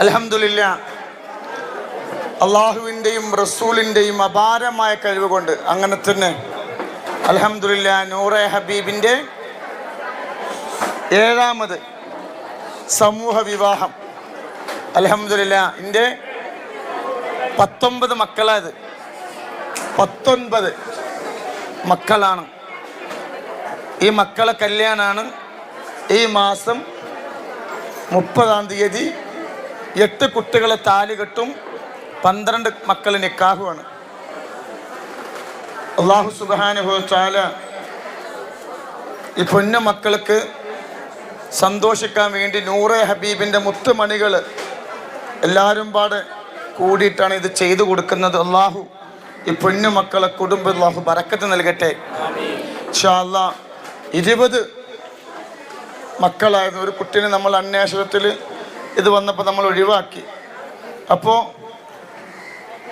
അലഹമില്ല അള്ളാഹുവിന്റെയും റസൂലിന്റെയും അപാരമായ കഴിവ് കൊണ്ട് അങ്ങനെ തന്നെ അലഹമില്ല നൂറെ ഹബീബിന്റെ ഏഴാമത് സമൂഹ വിവാഹം. അലഹമില്ല എന്റെ പത്തൊമ്പത് മക്കളായത് പത്തൊൻപത് മക്കളാണ്. ഈ മക്കളെ കല്യാണമാണ് ഈ മാസം മുപ്പതാം തീയതി എട്ട് കുട്ടികളെ താലി കെട്ടും പന്ത്രണ്ട് മക്കൾ നിക്കാഹുമാണ് അള്ളാഹു സുബാനുഭവ ചാല ഈ പൊന്ന മക്കൾക്ക് സന്തോഷിക്കാൻ വേണ്ടി നൂറെ ഹബീബിന്റെ മുത്തുമണികൾ എല്ലാവരും പാടെ കൂടിയിട്ടാണ് ഇത് ചെയ്തു കൊടുക്കുന്നത്. അള്ളാഹു ഈ പൊന്നു മക്കളെ കുടുംബം അള്ളാഹു ബറക്കത്ത് നൽകട്ടെ. ഇൻഷാ അല്ലാ ഇരുപത് മക്കളായിരുന്നു. ഒരു കുട്ടീനെ നമ്മൾ അന്വേഷണത്തിൽ ഇത് വന്നപ്പോൾ നമ്മൾ ഒഴിവാക്കി. അപ്പോൾ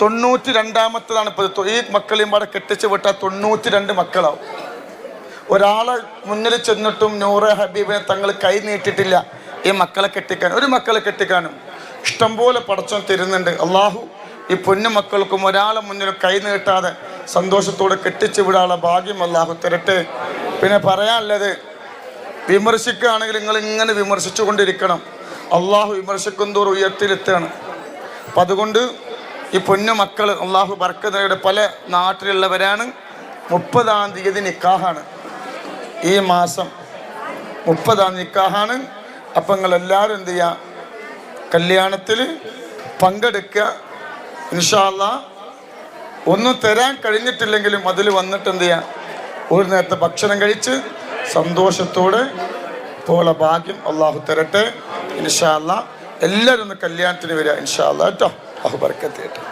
തൊണ്ണൂറ്റി രണ്ടാമത്തതാണ് ഇപ്പോൾ. ഈ മക്കളെയും പാടെ കെട്ടിച്ച് വിട്ടാൽ തൊണ്ണൂറ്റി രണ്ട് മക്കളാവും. ഒരാളെ മുന്നിൽ ചെന്നിട്ടും നൂറ് ഹബീബിനെ തങ്ങൾ കൈ നീട്ടിട്ടില്ല ഈ മക്കളെ കെട്ടിക്കാൻ ഒരു മക്കളെ കെട്ടിക്കാനും. ഇഷ്ടംപോലെ പടച്ചോൻ തരുന്നുണ്ട്. അള്ളാഹു ഈ പൊന്നു മക്കൾക്കും ഒരാളെ മുന്നിൽ കൈ നീട്ടാതെ സന്തോഷത്തോടെ കെട്ടിച്ചു വിടാനുള്ള ഭാഗ്യം അള്ളാഹു തരട്ടെ. പിന്നെ പറയാനുള്ളത് വിമർശിക്കുകയാണെങ്കിൽ നിങ്ങൾ ഇങ്ങനെ വിമർശിച്ചു കൊണ്ടിരിക്കണം അള്ളാഹു വിമർശിക്കും തോറും ഉയർത്തിലെത്തുകയാണ് അപ്പം അതുകൊണ്ട് ഈ പൊന്നു മക്കൾ അള്ളാഹു ബർക്കതയുടെ പല നാട്ടിലുള്ളവരാണ്. മുപ്പതാം തീയതി നിക്കാഹാണ്. ഈ മാസം മുപ്പതാം നിക്കാഹാണ്. അപ്പം നിങ്ങളെല്ലാവരും എന്ത് ചെയ്യുക കല്യാണത്തിൽ പങ്കെടുക്കുക. ഇൻഷാല്ല ഒന്നും തരാൻ കഴിഞ്ഞിട്ടില്ലെങ്കിലും അതിൽ വന്നിട്ട് എന്ത് ചെയ്യുക ഒരു നേരത്തെ ഭക്ഷണം കഴിച്ച് സന്തോഷത്തോടെ പോള ഭാഗ്യം അള്ളാഹു തരട്ടെ. ഇൻഷാല്ല എല്ലാവരും ഒന്ന് കല്യാണത്തിന് വരിക ഇൻഷാല്ല കേട്ടോ? അഹു ബർക്കത്ത്